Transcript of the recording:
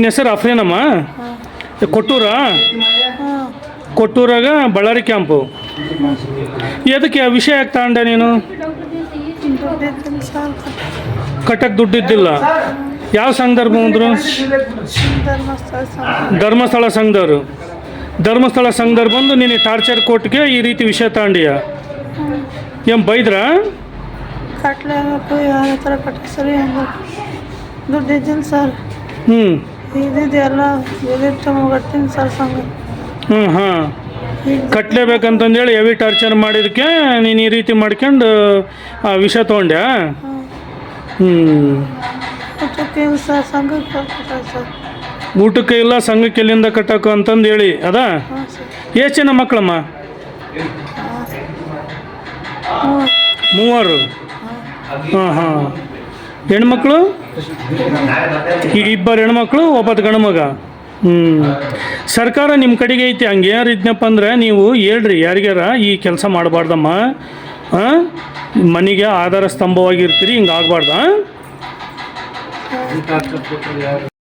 ನಿನ್ನ ಹೆಸರು ಅಫ್ರೇನಮ್ಮ? ಕೊಟ್ಟೂರ? ಕೊಟ್ಟೂರಾಗ ಬಳ್ಳಾರಿ ಕ್ಯಾಂಪು. ಎದಕ್ಕೆ ವಿಷಯ ಯಾಕೆ ತಗೊಂಡೆ ನೀನು? ಕಟ್ಟಕ್ಕೆ ದುಡ್ಡಿದ್ದಿಲ್ಲ. ಯಾವ ಸಂದರ್ಭ ಬಂದರು ಧರ್ಮಸ್ಥಳ ಸಂಘ ಧರ್ಮಸ್ಥಳ ಸಂಘದವರು ಧರ್ಮಸ್ಥಳ ಸಂಘದವ್ರು ಬಂದು ನೀನು ಟಾರ್ಚರ್ ಕೋರ್ಟ್ಗೆ ಈ ರೀತಿ ವಿಷಯ ತಗೊಂಡಿಯ. ಏನು ಬೈದ್ರಾ? ಕಟ್ಲೆ ಸರ್. ಹ್ಞೂ ಸರ್ ಸಂಘ ಹ್ಞೂ ಹಾಂ ಹೇಳಿ ಹೆವಿ ಟಾರ್ಚರ್ ಮಾಡಿದಕ್ಕೆ ನೀನು ಈ ರೀತಿ ಮಾಡ್ಕೊಂಡು ಆ ವಿಷ ತೊಗೊಂಡ್ಯಾ? ಹ್ಞೂ ಊಟಕ್ಕೆ ಇಲ್ಲ ಸಂಘಕ್ಕೆ ಎಲ್ಲಿಂದ ಕಟ್ಟಬೇಕು ಅಂತಂದು ಹೇಳಿ ಅದಾ ಎಷ್ಟು ಜನ ಮಕ್ಕಳಮ್ಮ ಮೂವರು. ಹಾಂ ಹಾಂ. ಹೆಣ್ಮಕ್ಳು? ಈಗ ಇಬ್ಬರು ಹೆಣ್ಮಕ್ಳು, ಒಬ್ಬತ್ತು ಗಂಡು ಮಗ ಹ್ಞೂ ಸರ್ಕಾರ ನಿಮ್ಮ ಕಡೆಗೆ ಐತಿ ಹಂಗೆ ಯಾರು ಇದ್ನಪ್ಪ ಅಂದ್ರೆ ನೀವು ಹೇಳ್ರಿ ಯಾರಿಗಾರ ಈ ಕೆಲಸ ಮಾಡಬಾರ್ದಮ್ಮ. ಮನೆಗೆ ಆಧಾರ ಸ್ತಂಭವಾಗಿರ್ತೀರಿ ಹಿಂಗೆ ಆಗಬಾರ್ದ